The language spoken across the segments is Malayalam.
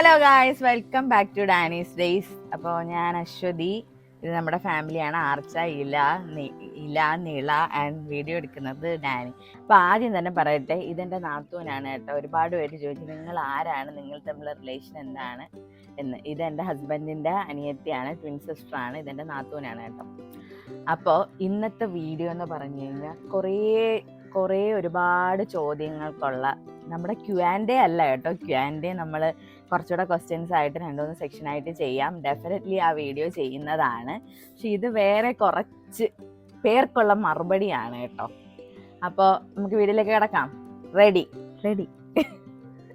Hello guys welcome back to Dani's days അപ്പോൾ ഞാൻ അശ്വതി. ഇത് നമ്മുടെ ഫാമിലിയാണ്. ആർച്ച ഇല ഇല നിള ആൻഡ് വീഡിയോ എടുക്കുന്നത് ഡാനി അപ്പോൾ ആദ്യം തന്നെ പറയട്ടെ ഇതെന്റെ നാത്തൂനാണ് കേട്ടോ. ഒരുപാട് പേര് ചോദിച്ചു നിങ്ങൾ ആരാണ്? നിങ്ങൾ തമ്മിലുള്ള റിലേഷൻ എന്താണ്? എന്ന്. ഇത് എന്റെ ഹസ്ബൻഡിന്റെ അനിയത്തിയാണ് ട്വിൻ സിസ്റ്ററാണ് ഇതെന്റെ നാത്തൂനാണ് കേട്ടോ. അപ്പോൾ ഇന്നത്തെ വീഡിയോ എന്ന് പറഞ്ഞു കഴിഞ്ഞാൽ കുറേ കുറേ ഒരുപാട് ചോദ്യങ്ങൾക്കുള്ള നമ്മുടെ ക്യു ആൻഡ് അല്ല കേട്ടോ. ക്യു ആൻഡ് നമ്മൾ കുറച്ചുകൂടെ ക്വസ്റ്റ്യൻസ് ആയിട്ട് രണ്ട് മൂന്ന് സെക്ഷൻ ആയിട്ട് ചെയ്യാം. ഡെഫിനറ്റ്ലി ആ വീഡിയോ ചെയ്യുന്നതാണ്. പക്ഷെ ഇത് വേറെ കുറച്ച് പേർക്കുള്ള മറുപടിയാണ് കേട്ടോ. അപ്പോൾ നമുക്ക് വീട്ടിലേക്ക് കിടക്കാം. റെഡി റെഡി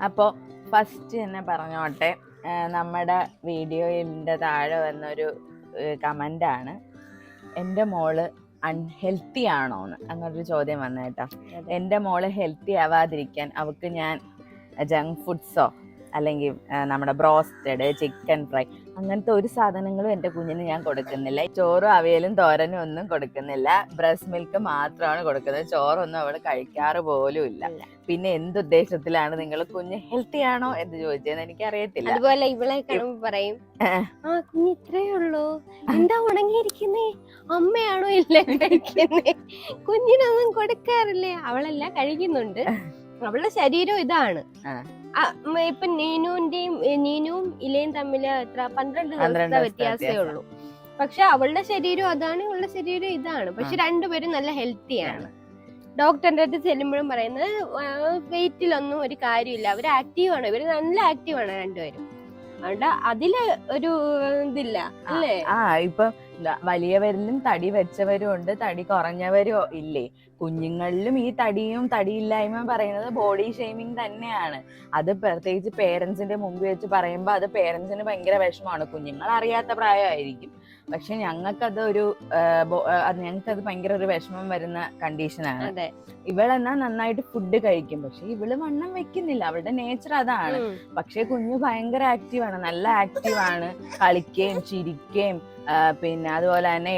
അപ്പോൾ ഫസ്റ്റ് തന്നെ പറഞ്ഞോട്ടെ. നമ്മുടെ നമ്മുടെ വീഡിയോയിന്റെ താഴെ വന്നൊരു കമന്റാണ് എന്റെ മോൾ അൺഹെൽത്തി ആണോന്ന് അങ്ങനൊരു ചോദ്യം വന്നേട്ടോ എന്റെ മോൾ ഹെൽത്തി ആവാതിരിക്കാൻ അവൾക്ക് ഞാൻ ജങ്ക് ഫുഡ്സോ അല്ലെങ്കിൽ നമ്മുടെ ബ്രോസ്റ്റഡ് ചിക്കൻ ഫ്രൈ അങ്ങനത്തെ ഒരു സാധനങ്ങളും എന്റെ കുഞ്ഞിന് ഞാൻ കൊടുക്കുന്നില്ല. ചോറും അവയലും തോരനും ഒന്നും കൊടുക്കുന്നില്ല. ബ്രസ്റ്റ് മിൽക്ക് മാത്രമാണ് കൊടുക്കുന്നത്. ചോറൊന്നും അവൾ കഴിക്കാറ് പോലും ഇല്ല. പിന്നെ എന്ത് ഉദ്ദേശത്തിലാണ് നിങ്ങൾ കുഞ്ഞ് ഹെൽത്തി ആണോ എന്ന് ചോദിച്ചതെന്ന് എനിക്ക് അറിയത്തില്ല അതുപോലെ ഇവളെ കാണുമ്പോൾ പറയും ആ. കുഞ്ഞ് ഇത്രേ ഉള്ളൂ. എന്താ ഉണങ്ങിയിരിക്കുന്നേ? അമ്മയാണോ ഇല്ല കഴിക്കുന്നേ? കുഞ്ഞിനൊന്നും കൊടുക്കാറില്ലേ? അവളെല്ലാം കഴിക്കുന്നുണ്ട്. അവളുടെ ശരീരം ഇതാണ്. ഇപ്പൊ നീനുവിന്റെയും നീനുവും ഇലയും തമ്മിൽ എത്ര പന്ത്രണ്ട് ദിവസത്തെ വ്യത്യാസമേ വ്യത്യാസം. ഉള്ളൂ. പക്ഷെ അവളുടെ ശരീരം അതാണ് ഇവളുടെ ശരീരം ഇതാണ്. പക്ഷെ രണ്ടുപേരും നല്ല ഹെൽത്തിയാണ് ഡോക്ടറിന്റെ അടുത്ത് ചെല്ലുമ്പോഴും പറയുന്നത് വെയിറ്റിലൊന്നും ഒരു കാര്യമില്ല. അവർ ആക്റ്റീവാണ് ഇവർ നല്ല ആക്റ്റീവാണ് രണ്ടുപേരും. അതുകൊണ്ട് അതിൽ ഒരു ഇതില്ല അല്ലേ? ആ ഇപ്പൊ വലിയവരിലും തടി വെച്ചവരും ഉണ്ട് തടി കുറഞ്ഞവരും ഇല്ലേ? കുഞ്ഞുങ്ങളിലും ഈ തടിയും തടിയില്ലായ്മ പറയുന്നത് ബോഡി ഷെയ്മിങ് തന്നെയാണ്. അത് പ്രത്യേകിച്ച് പേരൻസിന്റെ മുമ്പിൽ വെച്ച് പറയുമ്പോൾ അത് പേരൻസിന് ഭയങ്കര വിഷമമാണ്. കുഞ്ഞുങ്ങൾ അറിയാത്ത പ്രായമായിരിക്കും. പക്ഷെ ഞങ്ങൾക്കത് ഒരു ഞങ്ങൾക്കത് ഭയങ്കര ഒരു വിഷമം വരുന്ന കണ്ടീഷനാണ് ഇവളെന്നാ നന്നായിട്ട് ഫുഡ് കഴിക്കും. പക്ഷെ ഇവൾ വണ്ണം വെക്കുന്നില്ല. അവളുടെ നേച്ചർ അതാണ്. പക്ഷെ കുഞ്ഞ് ഭയങ്കര ആക്റ്റീവാണ് നല്ല ആക്റ്റീവാണ് കളിക്കുകയും ചിരിക്കുകയും പിന്നെ അതുപോലെ തന്നെ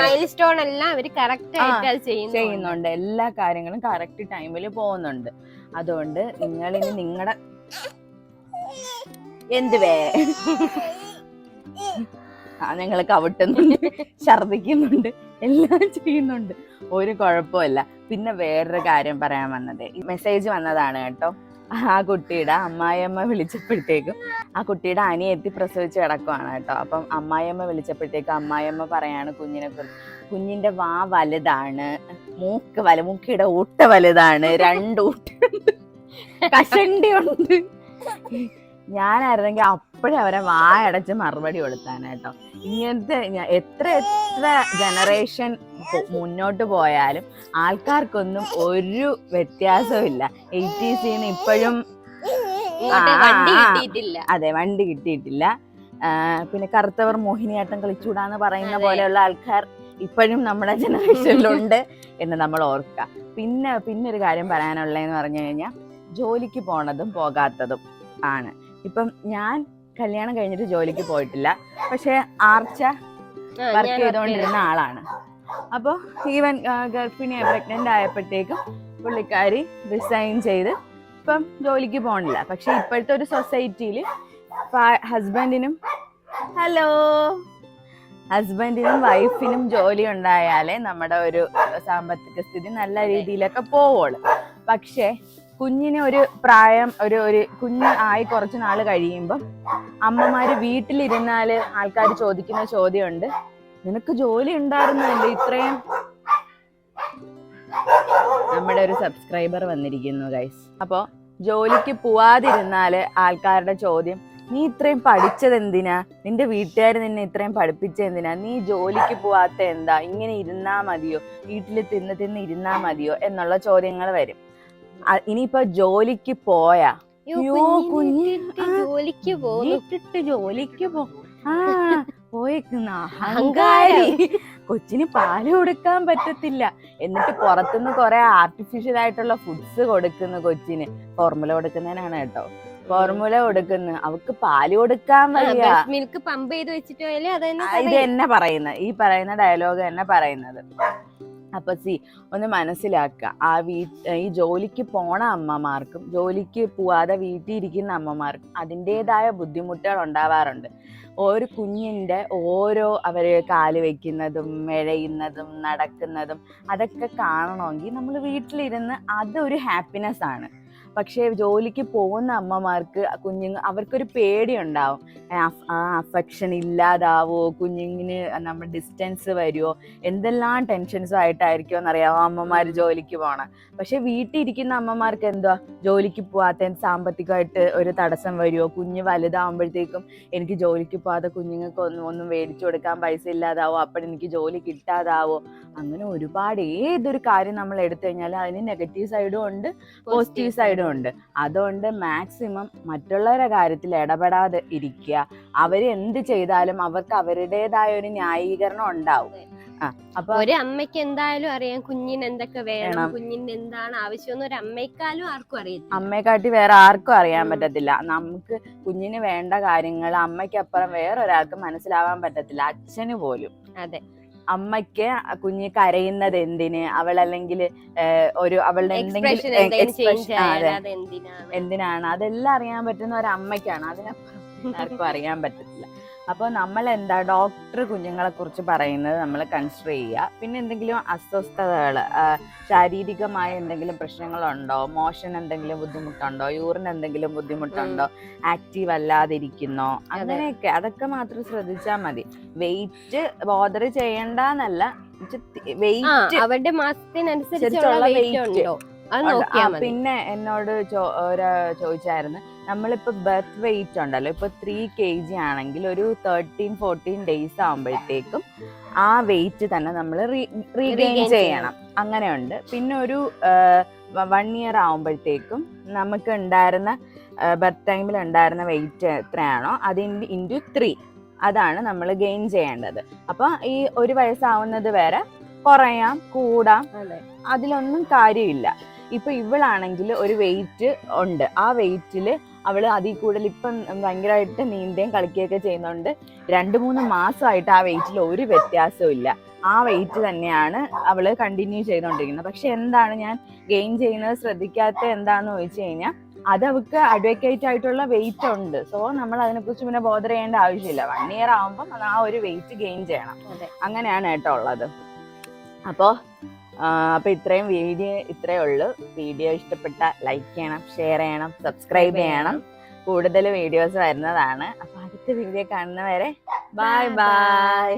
മൈൽ സ്റ്റോൺ എല്ലാം അവർ കറക്റ്റ് ആയിട്ട് ചെയ്യുന്നുണ്ട്. എല്ലാ കാര്യങ്ങളും കറക്റ്റ് ടൈമിൽ പോകുന്നുണ്ട്. അതുകൊണ്ട് നിങ്ങൾ ഇനി നിങ്ങളുടെ എന്തുവേ? ഞങ്ങൾ കവിട്ടുന്നുണ്ട് ഛർദിക്കുന്നുണ്ട് എല്ലാം ചെയ്യുന്നുണ്ട്. ഒരു കുഴപ്പമില്ല. പിന്നെ വേറൊരു കാര്യം പറയാൻ വന്നത്. മെസ്സേജ് വന്നതാണ് കേട്ടോ. ആ കുട്ടിയുടെ അമ്മായിയമ്മ വിളിച്ചപ്പോഴത്തേക്കും ആ കുട്ടിയുടെ അനിയെത്തി പ്രസവിച്ച് കിടക്കുവാണ് കേട്ടോ. അപ്പം അമ്മായിയമ്മ വിളിച്ചപ്പോഴത്തേക്കും അമ്മായിയമ്മ പറയാണ് കുഞ്ഞിനെ കുറിച്ച് കുഞ്ഞിന്റെ വാ വലുതാണ്. മൂക്ക് വല മൂക്കിയുടെ ഊട്ട വലുതാണ്. രണ്ട് ഊട്ടുണ്ട് കഷണ്ടി ഉണ്ട് ഞാനായിരുന്നെങ്കിൽ അപ്പോഴേ അവരെ വായടച്ച് മറുപടി കൊടുത്താനേട്ടോ. ഇങ്ങനത്തെ എത്ര എത്ര ജനറേഷൻ മുന്നോട്ട് പോയാലും ആൾക്കാർക്കൊന്നും ഒരു വ്യത്യാസവും ഇല്ല എയ്റ്റീസിന്ന് ഇപ്പോഴും അതെ വണ്ടി കിട്ടിയിട്ടില്ല. പിന്നെ കറുത്തവർ മോഹിനിയാട്ടം കളിച്ചൂടാന്ന് പറയുന്ന. പോലെയുള്ള ആൾക്കാർ ഇപ്പോഴും നമ്മുടെ ജനറേഷനിലുണ്ട് എന്ന് നമ്മൾ ഓർക്കുക. പിന്നെ പിന്നെ ഒരു കാര്യം പറയാനുള്ളതെന്ന് പറഞ്ഞു കഴിഞ്ഞാൽ ജോലിക്ക് പോണതും പോകാത്തതും ആണ്. ഇപ്പം ഞാൻ കല്യാണം കഴിഞ്ഞിട്ട് ജോലിക്ക് പോയിട്ടില്ല. പക്ഷെ ആർച്ച വർക്ക് ചെയ്തുകൊണ്ടിരുന്ന ആളാണ്. അപ്പോൾ ഈവൻ ഗർഭിണിയെ പ്രഗ്നന്റ് ആയപ്പോഴത്തേക്കും പുള്ളിക്കാരി റിസൈൻ ചെയ്ത് ഇപ്പം ജോലിക്ക് പോകണില്ല പക്ഷെ ഇപ്പോഴത്തെ ഒരു സൊസൈറ്റിയിൽ ഹസ്ബൻഡിനും ഹലോ ഹസ്ബൻഡിനും വൈഫിനും ജോലി ഉണ്ടായാലേ നമ്മുടെ ഒരു സാമ്പത്തിക സ്ഥിതി നല്ല രീതിയിലൊക്കെ പോവുള്ളൂ. പക്ഷേ കുഞ്ഞിന് ഒരു പ്രായം ഒരു ഒരു കുഞ്ഞ് ആയി കുറച്ച് നാൾ കഴിയുമ്പം അമ്മമാര് വീട്ടിലിരുന്നാൽ ആൾക്കാർ ചോദിക്കുന്ന ചോദ്യമുണ്ട്. നിനക്ക് ജോലി ഉണ്ടായിരുന്നല്ലേ ഇത്രയും? നമ്മുടെ ഒരു സബ്സ്ക്രൈബർ വന്നിരിക്കുന്നു ഗൈസ് അപ്പോൾ ജോലിക്ക് പോവാതിരുന്നാൽ ആൾക്കാരുടെ ചോദ്യം നീ ഇത്രയും പഠിച്ചത് എന്തിനാ? നിന്റെ വീട്ടുകാർ നിന്നെ ഇത്രയും പഠിപ്പിച്ചത് എന്തിനാ? നീ ജോലിക്ക് പോവാത്ത എന്താ? ഇങ്ങനെ ഇരുന്നാ മതിയോ? വീട്ടിൽ തിന്ന് തിന്ന് ഇരുന്നാ മതിയോ? എന്നുള്ള ചോദ്യങ്ങൾ വരും. ഇനിയിപ്പോ ജോലിക്ക് പോയാ? ജോലിക്ക് ജോലിക്ക് പോ ആ പോയേക്കുന്ന അഹങ്കാരം. കൊച്ചിന് പാൽ കൊടുക്കാൻ പറ്റത്തില്ല. എന്നിട്ട് പുറത്തുനിന്ന് കുറെ ആർട്ടിഫിഷ്യൽ ആയിട്ടുള്ള ഫുഡ്സ് കൊടുക്കുന്നു കൊച്ചിന്. ഫോർമുല കൊടുക്കുന്നതിനാണ് കേട്ടോ. ഫോർമുല കൊടുക്കുന്നു. അവക്ക് പാൽ കൊടുക്കാൻ വയ്യ. മിൽക്ക് പമ്പ് ചെയ്ത് വെച്ചിട്ട് തന്നെ ഇത് എന്നെ പറയുന്നത്. ഈ പറയുന്ന ഡയലോഗ് തന്നെ പറയുന്നത്. അപ്പൊ സി ഒന്ന് മനസ്സിലാക്കുക. ആ വീ ഈ ജോലിക്ക് പോണ അമ്മമാർക്കും ജോലിക്ക് പോവാതെ വീട്ടിൽ ഇരിക്കുന്ന അമ്മമാർക്കും അതിന്റെതായ ബുദ്ധിമുട്ടുകൾ ഉണ്ടാവാറുണ്ട്. ഒരു കുഞ്ഞിന്റെ ഓരോ അവർ കാൽ വെക്കുന്നതും മെഴയുന്നതും നടക്കുന്നതും അതൊക്കെ കാണണമെങ്കിൽ നമ്മൾ വീട്ടിലിരുന്ന് അതൊരു ഹാപ്പിനെസ് ആണ്. പക്ഷേ ജോലിക്ക് പോകുന്ന അമ്മമാർക്ക് കുഞ്ഞുങ്ങൾ അവർക്കൊരു പേടിയുണ്ടാവും. ആ അഫെക്ഷൻ ഇല്ലാതാവോ? കുഞ്ഞുങ്ങിന് നമ്മൾ ഡിസ്റ്റൻസ് വരുമോ എന്തെല്ലാം ടെൻഷൻസും ആയിട്ടായിരിക്കും എന്നറിയാമോ അമ്മമാർ ജോലിക്ക് പോകണം പക്ഷെ വീട്ടിലിരിക്കുന്ന അമ്മമാർക്ക് എന്തുവാ? ജോലിക്ക് പോവാത്ത സാമ്പത്തികമായിട്ട് ഒരു തടസ്സം വരുമോ കുഞ്ഞ് വലുതാവുമ്പോഴത്തേക്കും എനിക്ക് ജോലിക്ക് പോവാതെ കുഞ്ഞുങ്ങൾക്ക് ഒന്നും ഒന്നും മേടിച്ചു കൊടുക്കാൻ പൈസ ഇല്ലാതാവോ? അപ്പോൾ എനിക്ക് ജോലി കിട്ടാതാവോ? അങ്ങനെ ഒരുപാട് ഏതൊരു കാര്യം നമ്മൾ എടുത്തു കഴിഞ്ഞാൽ അതിന് നെഗറ്റീവ് സൈഡും ഉണ്ട് പോസിറ്റീവ് സൈഡും ഉണ്ട് അതുകൊണ്ട് മാക്സിമം മറ്റുള്ളവരുടെ കാര്യത്തിൽ ഇടപെടാതെ ഇരിക്കുക. അവർ എന്ത് ചെയ്താലും അവർക്ക് അവരുടേതായ ഒരു ന്യായീകരണം ഉണ്ടാവും. അപ്പൊ ഒരു അമ്മയ്ക്ക് എന്തായാലും അറിയാം കുഞ്ഞിന് എന്തൊക്കെ വേണം. കുഞ്ഞിന് എന്താണ് ആവശ്യം ഒരു അമ്മയെക്കാളും ആർക്കും അറിയാം അമ്മയെക്കാട്ടി വേറെ ആർക്കും അറിയാൻ. പറ്റത്തില്ല. നമുക്ക് കുഞ്ഞിന് വേണ്ട കാര്യങ്ങൾ അമ്മയ്ക്കപ്പുറം വേറൊരാൾക്ക് മനസ്സിലാവാൻ പറ്റത്തില്ല. അച്ഛന് പോലും. അതെ. അമ്മയ്ക്ക് കുഞ്ഞ് കരയുന്നത് എന്തിന്? അവൾ അല്ലെങ്കിൽ ഒരു അവളുടെ എന്തെങ്കിലും എന്തിനാണ്? അതെല്ലാം അറിയാൻ പറ്റുന്ന ഒരു അമ്മയ്ക്കാണ് അതിനപ്പുറം ആർക്കും അറിയാൻ പറ്റത്തില്ല. അപ്പോൾ നമ്മൾ എന്താ ഡോക്ടർ കുഞ്ഞുങ്ങളെ കുറിച്ച് പറയുന്നത് നമ്മൾ കൺസിഡർ ചെയ്യുക. പിന്നെ എന്തെങ്കിലും അസ്വസ്ഥതകൾ ശാരീരികമായ എന്തെങ്കിലും പ്രശ്നങ്ങളുണ്ടോ? മോഷൻ എന്തെങ്കിലും ബുദ്ധിമുട്ടുണ്ടോ? യൂറിൻ എന്തെങ്കിലും ബുദ്ധിമുട്ടുണ്ടോ? ആക്റ്റീവ് അല്ലാതിരിക്കുന്നോ? അങ്ങനെയൊക്കെ. അതൊക്കെ മാത്രം ശ്രദ്ധിച്ചാൽ മതി. Wait bother ചെയ്യണ്ടെന്നല്ല. വെയിറ്റ് അവരുടെ മാസത്തിനനുസരിച്ചുള്ള വെയിറ്റ്. ഉണ്ടോ? പിന്നെ എന്നോട് ചോ- ഒരാ ചോദിച്ചായിരുന്നു. നമ്മളിപ്പോ ബർത്ത് വെയിറ്റ് ഉണ്ടല്ലോ. ഇപ്പോൾ ത്രീ കെ ജി ആണെങ്കിൽ ഒരു തേർട്ടീൻ ഫോർട്ടീൻ ഡേയ്സ് ആകുമ്പോഴത്തേക്കും ആ വെയിറ്റ് തന്നെ നമ്മൾ റീഗെയിൻ ചെയ്യണം. അങ്ങനെയുണ്ട്. പിന്നെ ഒരു വൺ ഇയർ ആകുമ്പോഴത്തേക്കും നമുക്ക് ഉണ്ടായിരുന്ന ബർത്ത് ടൈമിൽ ഉണ്ടായിരുന്ന വെയിറ്റ് എത്രയാണോ അതിന്റെ ഇന്റു ത്രീ അതാണ് നമ്മൾ ഗെയിൻ ചെയ്യേണ്ടത്. അപ്പോൾ ഈ ഒരു വയസ്സാവുന്നത് വരെ കുറയാം കൂടാം. അതെ. അതിലൊന്നും കാര്യമില്ല. ഇപ്പൊ ഇവളാണെങ്കിൽ ഒരു വെയിറ്റ് ഉണ്ട്. ആ വെയിറ്റിൽ അവൾ അതിൽ കൂടുതൽ ഇപ്പം ഭയങ്കരമായിട്ട് നീന്തേം കളിക്കുകയൊക്കെ ചെയ്യുന്നുണ്ട്. രണ്ട് മൂന്ന് മാസമായിട്ട് ആ വെയിറ്റിൽ ഒരു വ്യത്യാസവും ഇല്ല. ആ വെയിറ്റ് തന്നെയാണ് അവൾ കണ്ടിന്യൂ ചെയ്തുകൊണ്ടിരിക്കുന്നത്. പക്ഷെ എന്താണ് ഞാൻ ഗെയിൻ ചെയ്യുന്നത് ശ്രദ്ധിക്കാത്ത എന്താന്ന് ചോദിച്ചു കഴിഞ്ഞാൽ അത് അവൾക്ക് അഡ്വക്കേറ്റ് ആയിട്ടുള്ള വെയിറ്റ് ഉണ്ട്. സോ നമ്മൾ അതിനെക്കുറിച്ച് പിന്നെ ബോധർ ചെയ്യേണ്ട ആവശ്യമില്ല. വൺ ഇയർ ആകുമ്പോൾ അത് ആ ഒരു വെയിറ്റ് ഗെയിൻ ചെയ്യണം. അങ്ങനെയാണ് കേട്ടോ ഉള്ളത്. അപ്പോൾ അപ്പോൾ ഇത്രയും വീഡിയോ ഇത്രയേ ഉള്ളൂ. വീഡിയോ ഇഷ്ടപ്പെട്ട ലൈക്ക് ചെയ്യണം ഷെയർ ചെയ്യണം സബ്സ്ക്രൈബ് ചെയ്യണം. കൂടുതൽ വീഡിയോസ് വരുന്നതാണ്. അപ്പോൾ അടുത്ത വീഡിയോ കാണുന്നവരെ ബൈ ബൈ